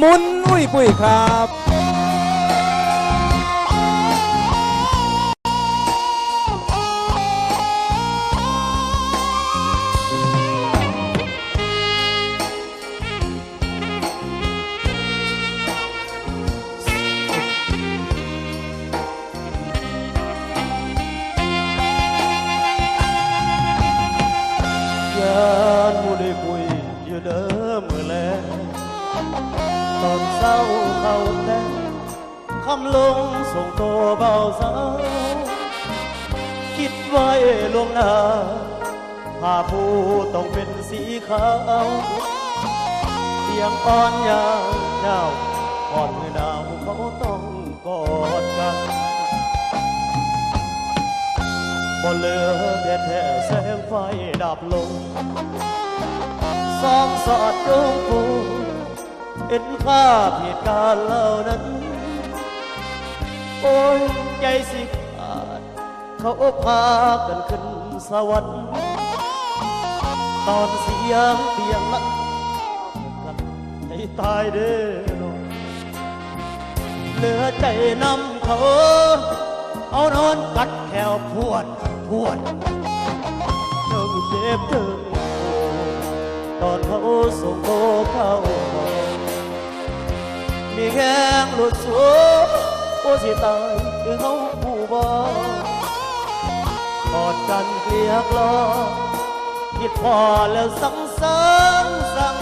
มุนอุ้ยปุ้ยครับ ตอนเศร้าเขาแต่คำลงส่งตัวเบาสาวคิดไว้ลวงหน้าผ้าผู้ต้องเป็นสีขาวเสียงอ่อนยาวเจ้าอ่อนมือหนาวเขาต้องกอดกันบ่เหลือแต่แท้แสงไฟดับลงสองสอดจงปู เห็นภาพเหตุการณ์เหล่านั้น โอ้ยใจสิขาด เขาพากันขึ้นสวรรค์ตอนเสียงเตียงนั้นกันให้ตายเด้อเหลือใจนำเขา เอานอนกัดแขวพวดพวดเจ้าเจ็บถึงตอนเขาส่งโตเข้า มีแข้งหลุดสูงโอ้สิตายคือเขาผู้บอกอดกันเกลียกล้อคิดพอแล้วสังสารสัง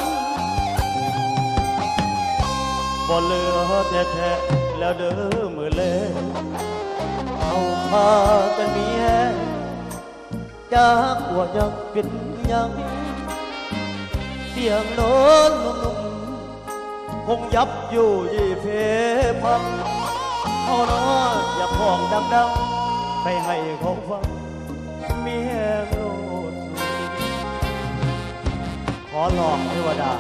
บ่เหลือแต่แท้แล้วเด้อมือเล่เอาพากันมีแฮจากว่ายากเป็นยังเสียงโน้นนุ่ม งยับอยู่ยี่เพพังเอาเนาะอย่าพองดังๆไปให้เขาฟังมีแหงโลดขอหลอกเทวดา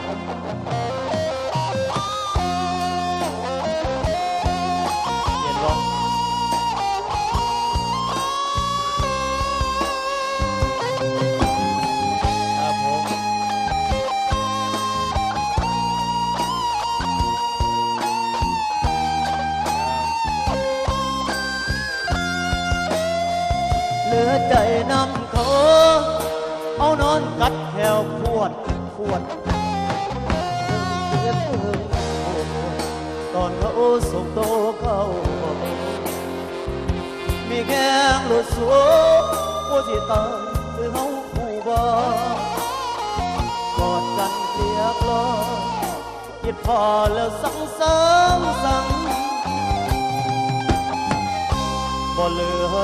อใจนำเขาเอานอนกัดแถวพวดพวดตอนเขาส่งโตเข้ามีแก้งหลุดสูงผู้ที่ตายคือเขาผู้บอกอดกันเกลียกล้องคิดพอแล้วสังสารสัง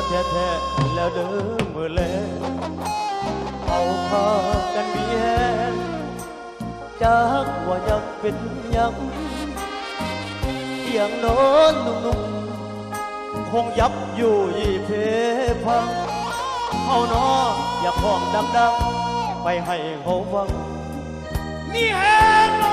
แท้ๆแล้วเด้อมือแลเอาพากันมีแฮงจากว่ายังเป็นยังเสียงโน้นนุ่มๆคงยับอยู่ยี่เพพังเอาเนาะอย่าพ้องดังๆ ไปให้เขาฟังนี่แหง